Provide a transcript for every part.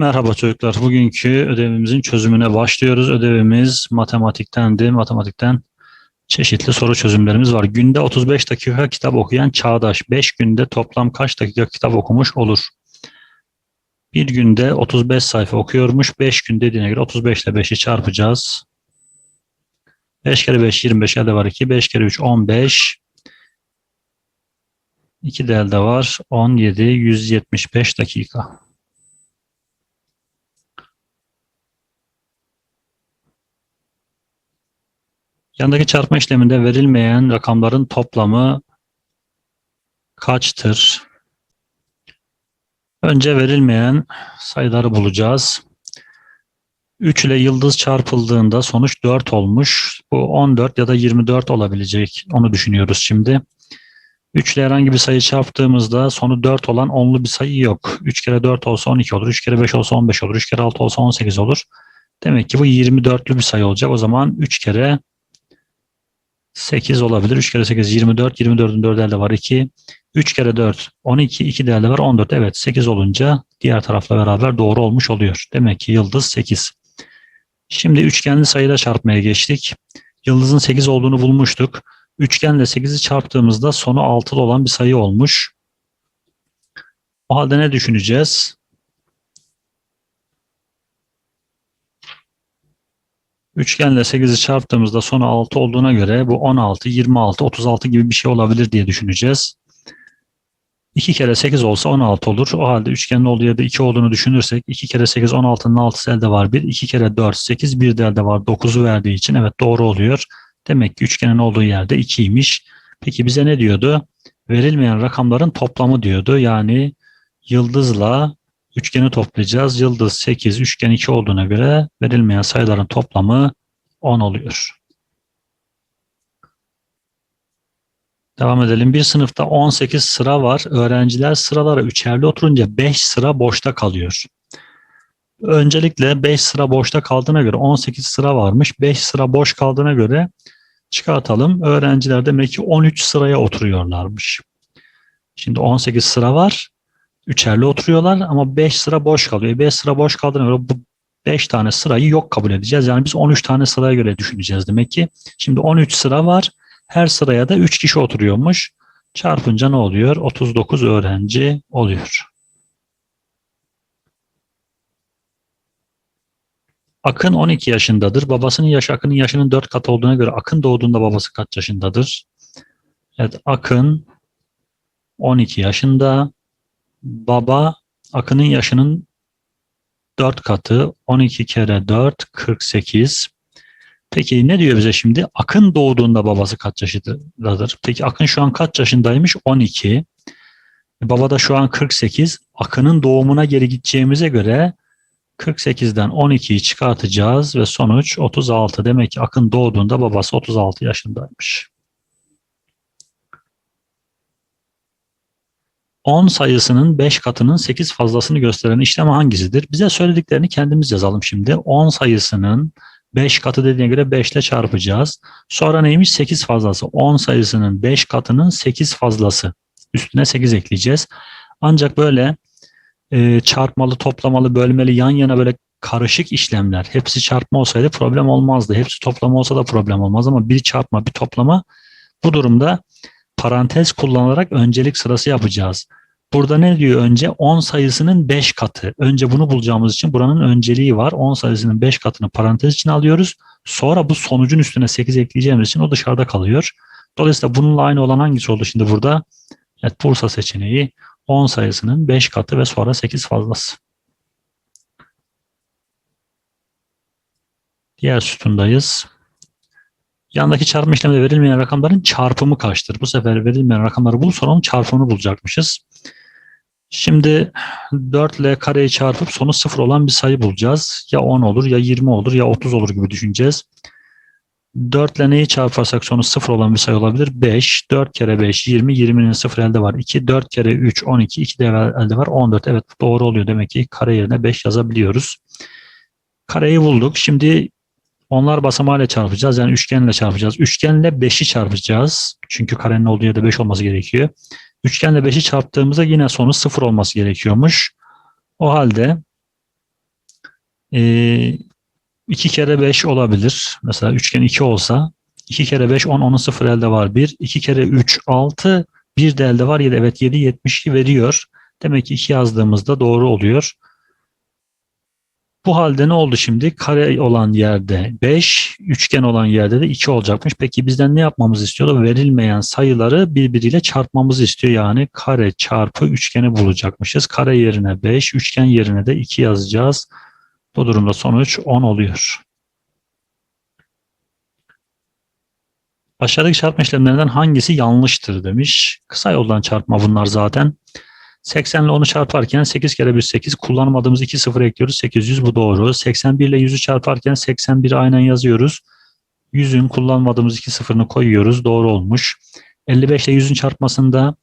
Merhaba çocuklar. Bugünkü ödevimizin çözümüne başlıyoruz. Ödevimiz matematiktendi. Matematikten çeşitli soru çözümlerimiz var. Günde 35 dakika kitap okuyan Çağdaş 5 günde toplam kaç dakika kitap okumuş olur? Bir günde 35 sayfa okuyormuş. 5 gün dediğine göre 35 ile 5'i çarpacağız. 5 kere 5 25 elde var 2. 5 kere 3 15. 2 de elde var. 17 175 dakika. Yandaki çarpma işleminde verilmeyen rakamların toplamı kaçtır? Önce verilmeyen sayıları bulacağız. 3 ile yıldız çarpıldığında sonuç 4 olmuş. Bu 14 ya da 24 olabilecek. Onu düşünüyoruz şimdi. 3 ile herhangi bir sayı çarptığımızda sonu 4 olan onlu bir sayı yok. 3 kere 4 olsa 12 olur. 3 kere 5 olsa 15 olur. 3 kere 6 olsa 18 olur. Demek ki bu 24'lü bir sayı olacak. O zaman 3 kere 8 olabilir. 3 kere 8 24. 24'ün 4 elde var 2. 3 kere 4 12. 2 de var 14. Evet 8 olunca diğer tarafla beraber doğru olmuş oluyor. Demek ki yıldız 8. Şimdi üçgenli sayıda çarpmaya geçtik. Yıldızın 8 olduğunu bulmuştuk. Üçgenle 8'i çarptığımızda sonu 6'lı olan bir sayı olmuş. O halde ne düşüneceğiz? Üçgenle 8'i çarptığımızda sonu 6 olduğuna göre bu 16, 26, 36 gibi bir şey olabilir diye düşüneceğiz. 2 kere 8 olsa 16 olur. O halde üçgenin olduğu yerde 2 olduğunu düşünürsek 2 kere 8 16'nın 6'sı elde var 1. 2 kere 4 8 bir de elde var 9'u verdiği için evet doğru oluyor. Demek ki üçgenin olduğu yerde 2'ymiş. Peki bize ne diyordu? Verilmeyen rakamların toplamı diyordu. Yani yıldızla üçgeni toplayacağız. Yıldız 8, üçgen 2 olduğuna göre verilmeyen sayıların toplamı 10 oluyor. Devam edelim. Bir sınıfta 18 sıra var. Öğrenciler sıralara üçerli oturunca 5 sıra boşta kalıyor. Öncelikle 5 sıra boşta kaldığına göre 18 sıra varmış. 5 sıra boş kaldığına göre çıkartalım. Öğrenciler demek ki 13 sıraya oturuyorlarmış. Şimdi 18 sıra var. Üçerli oturuyorlar ama 5 sıra boş kalıyor. 5 sıra boş kaldığına göre bu 5 tane sırayı yok kabul edeceğiz. Yani biz 13 tane sıraya göre düşüneceğiz demek ki. Şimdi 13 sıra var. Her sıraya da 3 kişi oturuyormuş. Çarpınca ne oluyor? 39 öğrenci oluyor. Akın 12 yaşındadır. Babasının yaşı Akın'ın yaşının 4 katı olduğuna göre Akın doğduğunda babası kaç yaşındadır? Evet Akın 12 yaşında. Baba Akın'ın yaşının 4 katı 12 kere 4 48. Peki ne diyor bize şimdi? Akın doğduğunda babası kaç yaşındadır? Peki Akın şu an kaç yaşındaymış? 12. Baba da şu an 48. Akın'ın doğumuna geri gideceğimize göre 48'den 12'yi çıkartacağız ve sonuç 36. Demek ki Akın doğduğunda babası 36 yaşındaymış. 10 sayısının 5 katının 8 fazlasını gösteren işlem hangisidir? Bize söylediklerini kendimiz yazalım şimdi. 10 sayısının 5 katı dediğine göre 5 ile çarpacağız. Sonra neymiş? 8 fazlası. 10 sayısının 5 katının 8 fazlası. Üstüne 8 ekleyeceğiz. Ancak böyle e, çarpmalı, toplamalı, bölmeli, yan yana böyle karışık işlemler. Hepsi çarpma olsaydı problem olmazdı. Hepsi toplama olsa da problem olmaz ama bir çarpma, bir toplama bu durumda parantez kullanarak öncelik sırası yapacağız. Burada ne diyor önce? 10 sayısının 5 katı. Önce bunu bulacağımız için buranın önceliği var. 10 sayısının 5 katını parantez için alıyoruz. Sonra bu sonucun üstüne 8 ekleyeceğimiz için o dışarıda kalıyor. Dolayısıyla bununla aynı olan hangisi oldu şimdi burada? Evet Bursa seçeneği 10 sayısının 5 katı ve sonra 8 fazlası. Diğer sütundayız. Yandaki çarpma işleminde verilmeyen rakamların çarpımı kaçtır? Bu sefer verilmeyen rakamları bul sonra onun çarpımını bulacakmışız. Şimdi 4 ile kareyi çarpıp sonu 0 olan bir sayı bulacağız. Ya 10 olur ya 20 olur ya 30 olur gibi düşüneceğiz. 4 ile neyi çarparsak sonu 0 olan bir sayı olabilir? 5. 4 kere 5 20. 20'nin 0 elde var. 2. 4 kere 3 12. 2 de elde var. 14. Evet doğru oluyor. Demek ki kare yerine 5 yazabiliyoruz. Kareyi bulduk. Şimdi onlar basamağıyla çarpacağız. Yani üçgenle çarpacağız. Üçgenle 5'i çarpacağız. Çünkü karenin olduğu yerde 5 olması gerekiyor. Üçgenle 5'i çarptığımızda yine sonu 0 olması gerekiyormuş. O halde 2 kere 5 olabilir. Mesela üçgen 2 olsa 2 kere 5 10, 10'un 0 elde var 1. 2 kere 3 6, 1 de elde var 7. Evet 7 72 veriyor. Demek ki 2 yazdığımızda doğru oluyor. Bu halde ne oldu şimdi? Kare olan yerde 5, üçgen olan yerde de 2 olacakmış. Peki bizden ne yapmamızı istiyordu? Verilmeyen sayıları birbiriyle çarpmamızı istiyor. Yani kare çarpı üçgeni bulacakmışız. Kare yerine 5, üçgen yerine de 2 yazacağız. Bu durumda sonuç 10 oluyor. Aşağıdaki çarpma işlemlerinden hangisi yanlıştır demiş. Kısa yoldan çarpma bunlar zaten. 80 ile 10'u çarparken 8 kere 1 8 kullanmadığımız 2 sıfır ekliyoruz. 800 bu doğru. 81 ile 100'ü çarparken 81'i aynen yazıyoruz. 100'ün kullanmadığımız 2 sıfırını koyuyoruz. Doğru olmuş. 55 ile 100'ün çarpmasında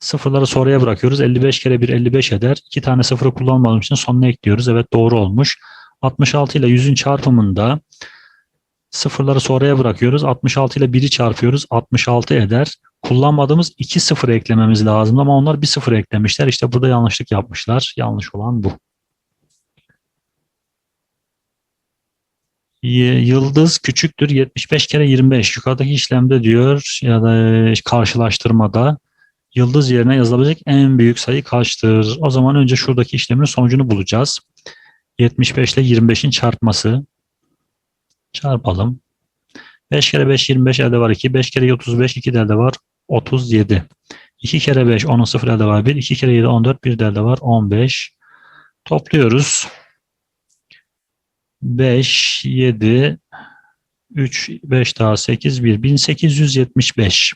sıfırları sonraya bırakıyoruz. 55 kere 1 55 eder. 2 tane sıfırı kullanmadığımız için sonuna ekliyoruz. Evet doğru olmuş. 66 ile 100'ün çarpımında sıfırları sonraya bırakıyoruz. 66 ile 1'i çarpıyoruz. 66 eder kullanmadığımız iki sıfır eklememiz lazım ama onlar bir sıfır eklemişler. İşte burada yanlışlık yapmışlar. Yanlış olan bu. Yıldız küçüktür 75 kere 25. Yukarıdaki işlemde diyor ya da karşılaştırmada yıldız yerine yazılabilecek en büyük sayı kaçtır? O zaman önce şuradaki işlemin sonucunu bulacağız. 75 ile 25'in çarpması. Çarpalım. 5 kere 5 25 elde var 2. 5 kere 35 2 de elde var 37. 2 kere 5 10'un 0 elde var 1. 2 kere 7 14 1 de elde var 15. Topluyoruz. 5 7 3 5 daha 8 1 1875.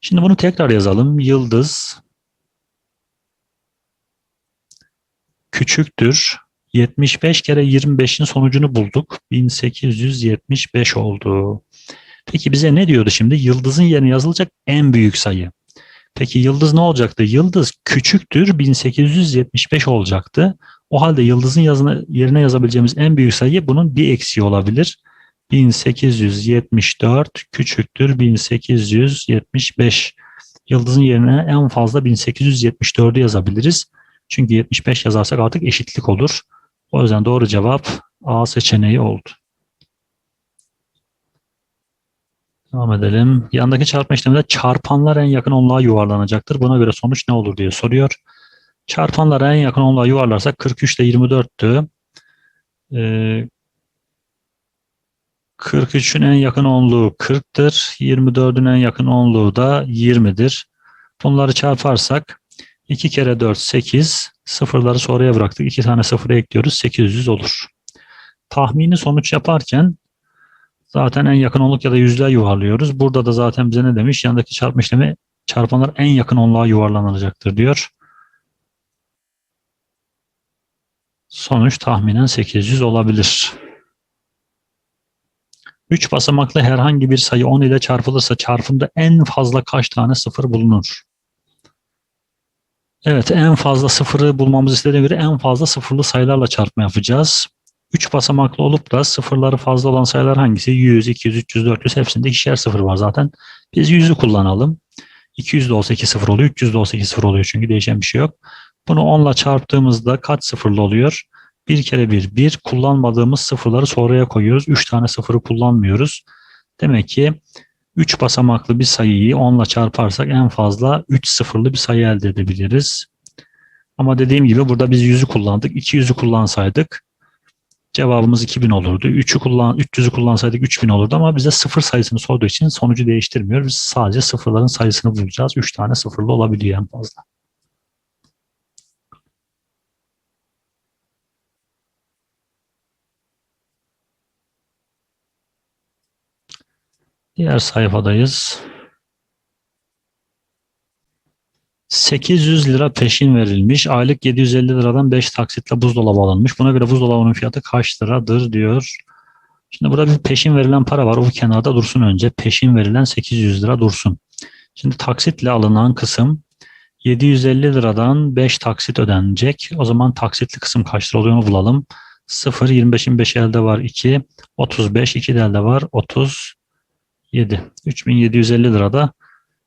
Şimdi bunu tekrar yazalım. Yıldız küçüktür 75 kere 25'in sonucunu bulduk. 1875 oldu. Peki bize ne diyordu şimdi? Yıldızın yerine yazılacak en büyük sayı. Peki yıldız ne olacaktı? Yıldız küçüktür 1875 olacaktı. O halde yıldızın yazına, yerine yazabileceğimiz en büyük sayı bunun bir eksiği olabilir. 1874 küçüktür 1875. Yıldızın yerine en fazla 1874'ü yazabiliriz. Çünkü 75 yazarsak artık eşitlik olur. O yüzden doğru cevap A seçeneği oldu. Devam edelim. Yandaki çarpma işleminde çarpanlar en yakın onluğa yuvarlanacaktır. Buna göre sonuç ne olur diye soruyor. Çarpanlar en yakın onluğa yuvarlarsak 43 ile 24'tü. Ee, 43'ün en yakın onluğu 40'tır. 24'ün en yakın onluğu da 20'dir. Bunları çarparsak 2 kere 4 8. Sıfırları sonraya bıraktık. 2 tane sıfırı ekliyoruz. 800 olur. Tahmini sonuç yaparken zaten en yakın onluk ya da yüzler yuvarlıyoruz. Burada da zaten bize ne demiş? Yandaki çarpma işlemi çarpanlar en yakın onluğa yuvarlanacaktır diyor. Sonuç tahminen 800 olabilir. 3 basamaklı herhangi bir sayı 10 ile çarpılırsa çarpımda en fazla kaç tane sıfır bulunur? Evet en fazla sıfırı bulmamız istediğine göre en fazla sıfırlı sayılarla çarpma yapacağız. 3 basamaklı olup da sıfırları fazla olan sayılar hangisi? 100, 200, 300, 400 hepsinde ikişer sıfır var zaten. Biz 100'ü kullanalım. 200 de olsa 2 sıfır oluyor. 300 de olsa 2 sıfır oluyor çünkü değişen bir şey yok. Bunu 10 ile çarptığımızda kaç sıfırlı oluyor? 1 kere 1, 1 kullanmadığımız sıfırları sonraya koyuyoruz. 3 tane sıfırı kullanmıyoruz. Demek ki 3 basamaklı bir sayıyı 10 ile çarparsak en fazla 3 sıfırlı bir sayı elde edebiliriz. Ama dediğim gibi burada biz 100'ü kullandık. 200'ü kullansaydık cevabımız 2000 olurdu. 3'ü kullan 300'ü kullansaydık 3000 olurdu ama bize sıfır sayısını sorduğu için sonucu değiştirmiyor. Biz sadece sıfırların sayısını bulacağız. 3 tane sıfırlı olabiliyor en fazla. Diğer sayfadayız. 800 lira peşin verilmiş. Aylık 750 liradan 5 taksitle buzdolabı alınmış. Buna göre buzdolabının fiyatı kaç liradır diyor. Şimdi burada bir peşin verilen para var. O kenarda dursun önce. Peşin verilen 800 lira dursun. Şimdi taksitle alınan kısım 750 liradan 5 taksit ödenecek. O zaman taksitli kısım kaç lira oluyor onu bulalım. 0, 25'in 5 elde var 2, 35, 2 de elde var 30, 7. 3750 lirada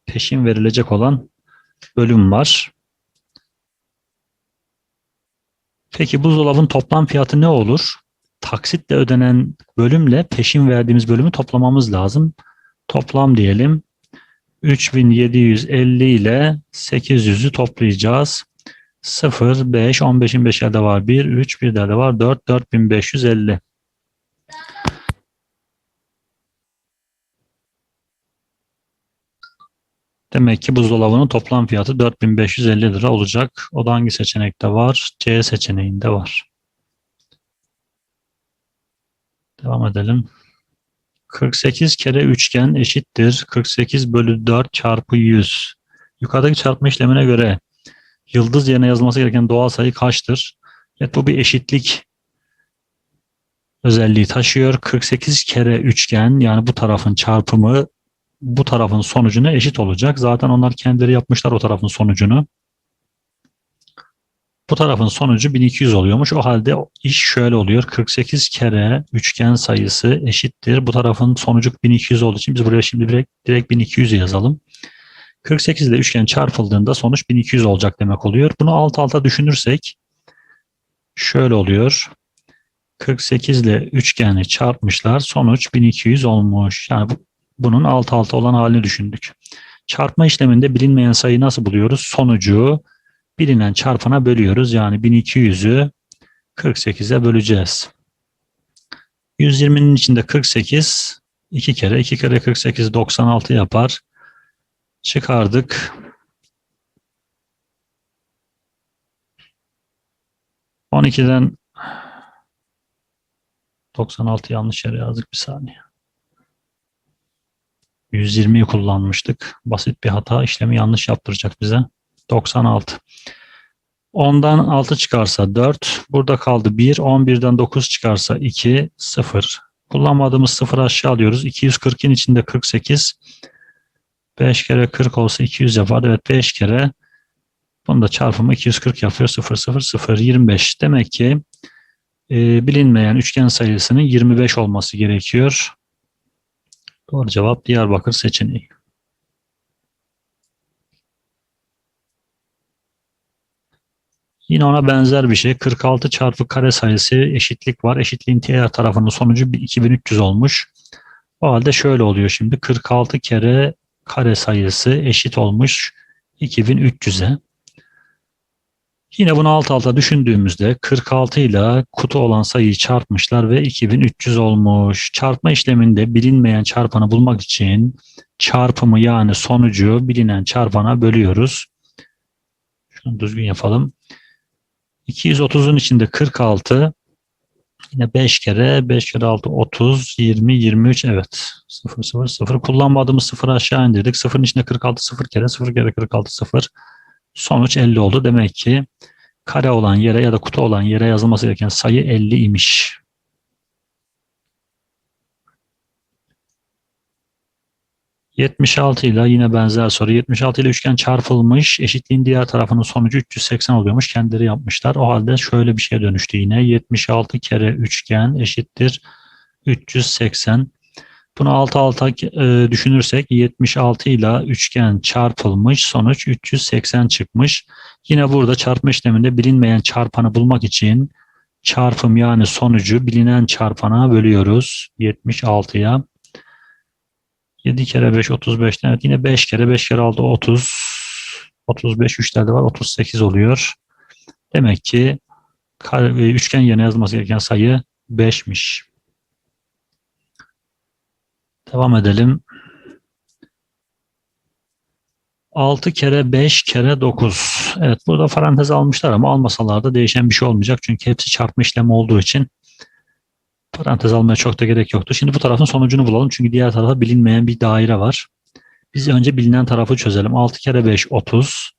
peşin verilecek olan bölüm var. Peki buzdolabın toplam fiyatı ne olur? taksitle ödenen bölümle peşin verdiğimiz bölümü toplamamız lazım. Toplam diyelim. 3750 ile 800'ü toplayacağız. 0, 5, 15'in 5 elde var 1, 3, 1 de var 4, 4550. Demek ki buzdolabının toplam fiyatı 4550 lira olacak. O da hangi seçenekte var? C seçeneğinde var. Devam edelim. 48 kere üçgen eşittir. 48 bölü 4 çarpı 100. Yukarıdaki çarpma işlemine göre yıldız yerine yazılması gereken doğal sayı kaçtır? Evet bu bir eşitlik özelliği taşıyor. 48 kere üçgen yani bu tarafın çarpımı bu tarafın sonucuna eşit olacak. Zaten onlar kendileri yapmışlar o tarafın sonucunu. Bu tarafın sonucu 1200 oluyormuş. O halde iş şöyle oluyor. 48 kere üçgen sayısı eşittir. Bu tarafın sonucu 1200 olduğu için biz buraya şimdi direkt, direkt 1200 yazalım. 48 ile üçgen çarpıldığında sonuç 1200 olacak demek oluyor. Bunu alt alta düşünürsek şöyle oluyor. 48 ile üçgeni çarpmışlar. Sonuç 1200 olmuş. Yani bu, bunun alt alta olan halini düşündük. Çarpma işleminde bilinmeyen sayı nasıl buluyoruz? Sonucu bilinen çarpana bölüyoruz. Yani 1200'ü 48'e böleceğiz. 120'nin içinde 48 2 kere 2 kere 48 96 yapar. Çıkardık. 12'den 96 yanlış yere yazdık bir saniye. 120'yi kullanmıştık. Basit bir hata işlemi yanlış yaptıracak bize. 96. 10'dan 6 çıkarsa 4. Burada kaldı 1. 11'den 9 çıkarsa 2. 0. Kullanmadığımız 0 aşağı alıyoruz. 240'in içinde 48. 5 kere 40 olsa 200 yapar. Evet 5 kere. Bunu da çarpımı 240 yapıyor. 0 0 0 25. Demek ki e, bilinmeyen üçgen sayısının 25 olması gerekiyor. Doğru cevap Diyarbakır seçeneği. Yine ona benzer bir şey. 46 çarpı kare sayısı eşitlik var. Eşitliğin diğer tarafının sonucu 2300 olmuş. O halde şöyle oluyor şimdi. 46 kere kare sayısı eşit olmuş 2300'e. Yine bunu alt alta düşündüğümüzde 46 ile kutu olan sayıyı çarpmışlar ve 2300 olmuş. Çarpma işleminde bilinmeyen çarpanı bulmak için çarpımı yani sonucu bilinen çarpana bölüyoruz. Şunu düzgün yapalım. 230'un içinde 46 yine 5 kere 5 kere 6 30 20 23 evet 0 0 0 kullanmadığımız 0 aşağı indirdik. 0'ın içinde 46 0 kere 0 kere 46 0 sonuç 50 oldu. Demek ki kare olan yere ya da kutu olan yere yazılması gereken sayı 50 imiş. 76 ile yine benzer soru. 76 ile üçgen çarpılmış. Eşitliğin diğer tarafının sonucu 380 oluyormuş. Kendileri yapmışlar. O halde şöyle bir şeye dönüştü yine. 76 kere üçgen eşittir 380. Bunu alt alta e, düşünürsek 76 ile üçgen çarpılmış. Sonuç 380 çıkmış. Yine burada çarpma işleminde bilinmeyen çarpanı bulmak için çarpım yani sonucu bilinen çarpana bölüyoruz. 76'ya. 7 kere 5 35. Evet yine 5 kere 5 kere 6 30. 35 üçlerde var 38 oluyor. Demek ki üçgen yerine yazılması gereken sayı 5'miş. Devam edelim. 6 kere 5 kere 9. Evet burada parantez almışlar ama almasalar da değişen bir şey olmayacak. Çünkü hepsi çarpma işlemi olduğu için Parantez almaya çok da gerek yoktu. Şimdi bu tarafın sonucunu bulalım. Çünkü diğer tarafa bilinmeyen bir daire var. Biz önce bilinen tarafı çözelim. 6 kere 5 30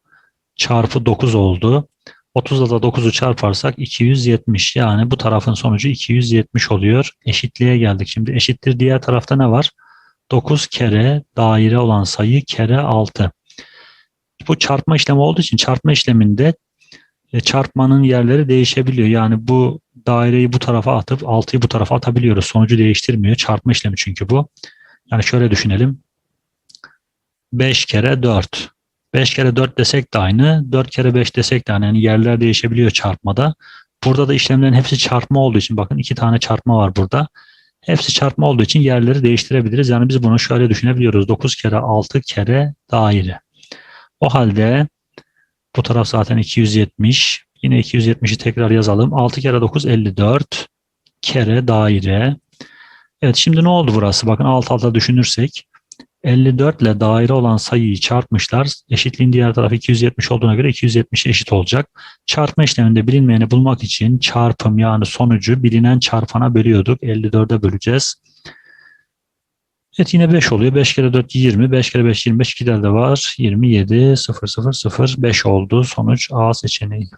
çarpı 9 oldu. 30'da da 9'u çarparsak 270. Yani bu tarafın sonucu 270 oluyor. Eşitliğe geldik. Şimdi eşittir diğer tarafta ne var? 9 kere daire olan sayı kere 6. Bu çarpma işlemi olduğu için çarpma işleminde e, çarpmanın yerleri değişebiliyor. Yani bu daireyi bu tarafa atıp 6'yı bu tarafa atabiliyoruz. Sonucu değiştirmiyor. Çarpma işlemi çünkü bu. Yani şöyle düşünelim. 5 kere 4. 5 kere 4 desek de aynı. 4 kere 5 desek de aynı. Yani yerler değişebiliyor çarpmada. Burada da işlemlerin hepsi çarpma olduğu için bakın iki tane çarpma var burada. Hepsi çarpma olduğu için yerleri değiştirebiliriz. Yani biz bunu şöyle düşünebiliyoruz. 9 kere 6 kere daire. O halde bu taraf zaten 270. Yine 270'i tekrar yazalım. 6 kere 9 54 kere daire. Evet şimdi ne oldu burası? Bakın alt alta düşünürsek 54 ile daire olan sayıyı çarpmışlar. Eşitliğin diğer tarafı 270 olduğuna göre 270 eşit olacak. Çarpma işleminde bilinmeyeni bulmak için çarpım yani sonucu bilinen çarpana bölüyorduk. 54'e böleceğiz. Evet yine 5 oluyor. 5 kere 4 20. 5 kere 5 25. 2 de var. 27 0 0 0 5 oldu. Sonuç A seçeneği.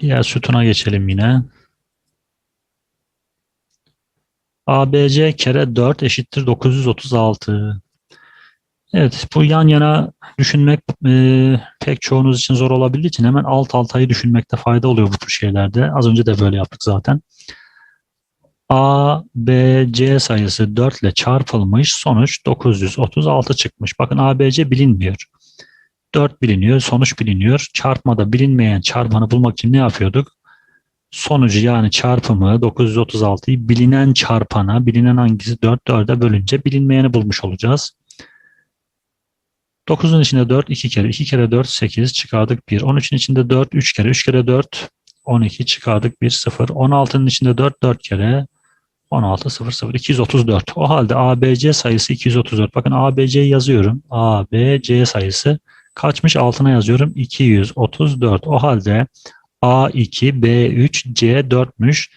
Diğer sütuna geçelim yine. ABC kere 4 eşittir 936. Evet bu yan yana düşünmek e, pek çoğunuz için zor olabildiği için hemen alt altayı düşünmekte fayda oluyor bu tür şeylerde. Az önce de böyle yaptık zaten. A, B, C sayısı 4 ile çarpılmış sonuç 936 çıkmış. Bakın A, B, C bilinmiyor. 4 biliniyor, sonuç biliniyor. Çarpmada bilinmeyen çarpanı bulmak için ne yapıyorduk? Sonucu yani çarpımı 936'yı bilinen çarpana, bilinen hangisi 4, 4'e bölünce bilinmeyeni bulmuş olacağız. 9'un içinde 4 2 kere, 2 kere 4 8 çıkardık 1. 13'ün içinde 4 3 kere, 3 kere 4 12 çıkardık 1 0. 16'nın içinde 4 4 kere 16 0 0 234. O halde ABC sayısı 234. Bakın ABC'yi yazıyorum. ABC sayısı kaçmış altına yazıyorum 234. O halde A2, B3, C4'müş.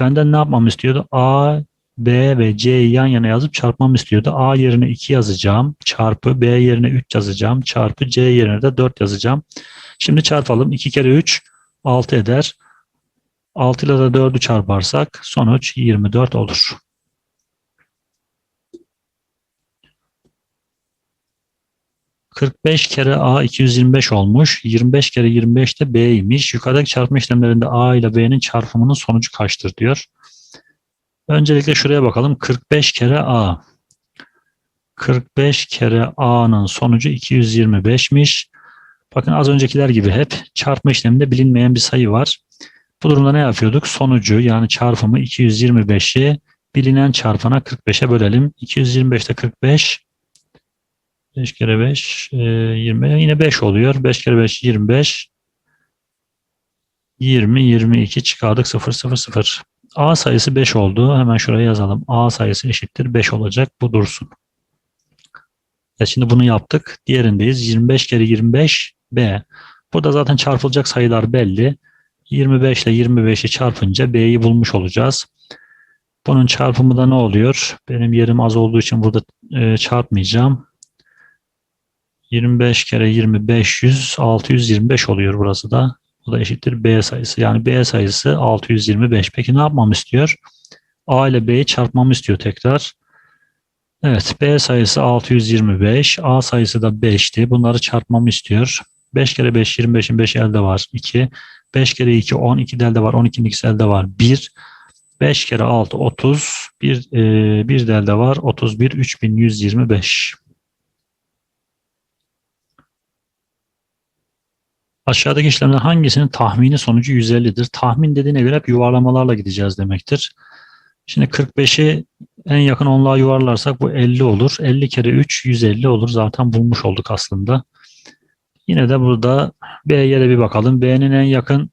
Benden ne yapmamı istiyordu? A, B ve C'yi yan yana yazıp çarpmamı istiyordu. A yerine 2 yazacağım. Çarpı B yerine 3 yazacağım. Çarpı C yerine de 4 yazacağım. Şimdi çarpalım. 2 kere 3 6 eder. 6 ile de 4'ü çarparsak sonuç 24 olur. ...45 kere A 225 olmuş. 25 kere 25 de B'ymiş. Yukarıdaki çarpma işlemlerinde A ile B'nin çarpımının sonucu kaçtır diyor. Öncelikle şuraya bakalım. 45 kere A. 45 kere A'nın sonucu 225'miş. Bakın az öncekiler gibi hep çarpma işleminde bilinmeyen bir sayı var. Bu durumda ne yapıyorduk? Sonucu yani çarpımı 225'i bilinen çarpana 45'e bölelim. 225'te 45 5 kere 5 20 yine 5 oluyor. 5 kere 5 25 20 22 çıkardık 0 0 0. A sayısı 5 oldu. Hemen şuraya yazalım. A sayısı eşittir 5 olacak. Bu dursun. Ya şimdi bunu yaptık. Diğerindeyiz. 25 kere 25 B. Burada zaten çarpılacak sayılar belli. 25 ile 25'i çarpınca B'yi bulmuş olacağız. Bunun çarpımı da ne oluyor? Benim yerim az olduğu için burada e, çarpmayacağım. 25 kere 20 500 625 oluyor burası da. Bu da eşittir B sayısı. Yani B sayısı 625. Peki ne yapmamı istiyor? A ile B'yi çarpmamı istiyor tekrar. Evet B sayısı 625. A sayısı da 5'ti. Bunları çarpmamı istiyor. 5 kere 5 25'in 5 elde var 2. 5 kere 2 10 2 elde var 12'nin ikisi elde var 1. 5 kere 6 30 1, e, 1 de elde var 31 3125. Aşağıdaki işlemler hangisinin tahmini sonucu 150'dir? Tahmin dediğine göre hep yuvarlamalarla gideceğiz demektir. Şimdi 45'i en yakın onluğa yuvarlarsak bu 50 olur. 50 kere 3 150 olur. Zaten bulmuş olduk aslında. Yine de burada B'ye de bir bakalım. B'nin en yakın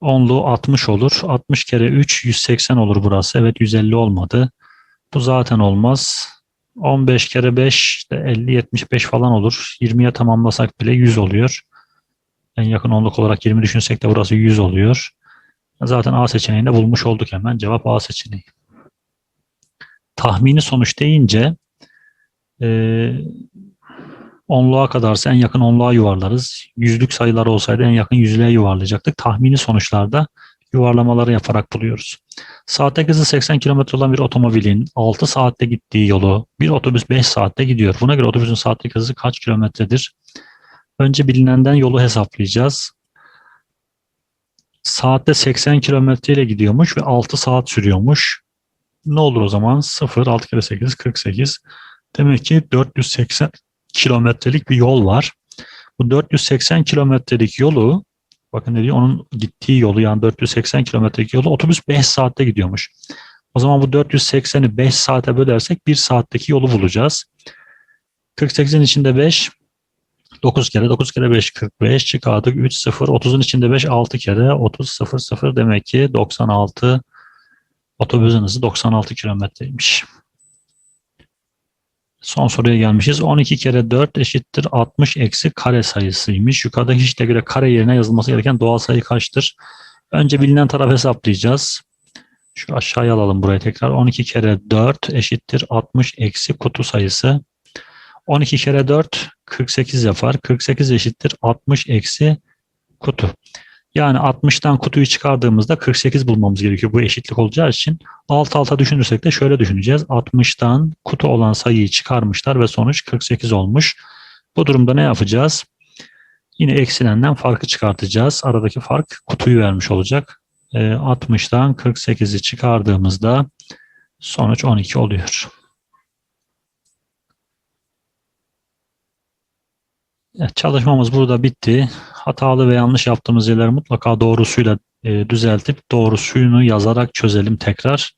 onluğu 60 olur. 60 kere 3 180 olur burası. Evet 150 olmadı. Bu zaten olmaz. 15 kere 5 de 50 75 falan olur. 20'ye tamamlasak bile 100 oluyor. En yakın onluk olarak 20 düşünsek de burası 100 oluyor. Zaten A seçeneğinde bulmuş olduk hemen. Cevap A seçeneği. Tahmini sonuç deyince e, onluğa kadarsa en yakın onluğa yuvarlarız. Yüzlük sayılar olsaydı en yakın yüzlüğe yuvarlayacaktık. Tahmini sonuçlarda yuvarlamaları yaparak buluyoruz. Saatte hızı 80 km olan bir otomobilin 6 saatte gittiği yolu bir otobüs 5 saatte gidiyor. Buna göre otobüsün saatte hızı kaç kilometredir? Önce bilinenden yolu hesaplayacağız. Saatte 80 kilometre ile gidiyormuş ve 6 saat sürüyormuş. Ne olur o zaman? 0, 6 kere 8, 48. Demek ki 480 kilometrelik bir yol var. Bu 480 kilometrelik yolu Bakın ne diyor? Onun gittiği yolu yani 480 kilometrelik yolu otobüs 5 saatte gidiyormuş. O zaman bu 480'i 5 saate bölersek 1 saatteki yolu bulacağız. 48'in içinde 5 9 kere 9 kere 5 45 çıkardık 3 0 30'un içinde 5 6 kere 30 0 0 demek ki 96 otobüsün hızı 96 kilometreymiş. Son soruya gelmişiz. 12 kere 4 eşittir 60 eksi kare sayısıymış. Yukarıdaki işle göre kare yerine yazılması gereken doğal sayı kaçtır? Önce bilinen taraf hesaplayacağız. Şu aşağıya alalım buraya tekrar. 12 kere 4 eşittir 60 eksi kutu sayısı. 12 kere 4 48 yapar. 48 eşittir 60 eksi kutu. Yani 60'tan kutuyu çıkardığımızda 48 bulmamız gerekiyor bu eşitlik olacağı için. Alt alta düşünürsek de şöyle düşüneceğiz. 60'tan kutu olan sayıyı çıkarmışlar ve sonuç 48 olmuş. Bu durumda ne yapacağız? Yine eksilenden farkı çıkartacağız. Aradaki fark kutuyu vermiş olacak. 60'tan 48'i çıkardığımızda sonuç 12 oluyor. Çalışmamız burada bitti. Hatalı ve yanlış yaptığımız yerleri mutlaka doğrusuyla e, düzeltip doğrusunu yazarak çözelim tekrar.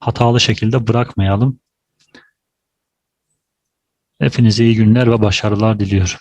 Hatalı şekilde bırakmayalım. Hepinize iyi günler ve başarılar diliyorum.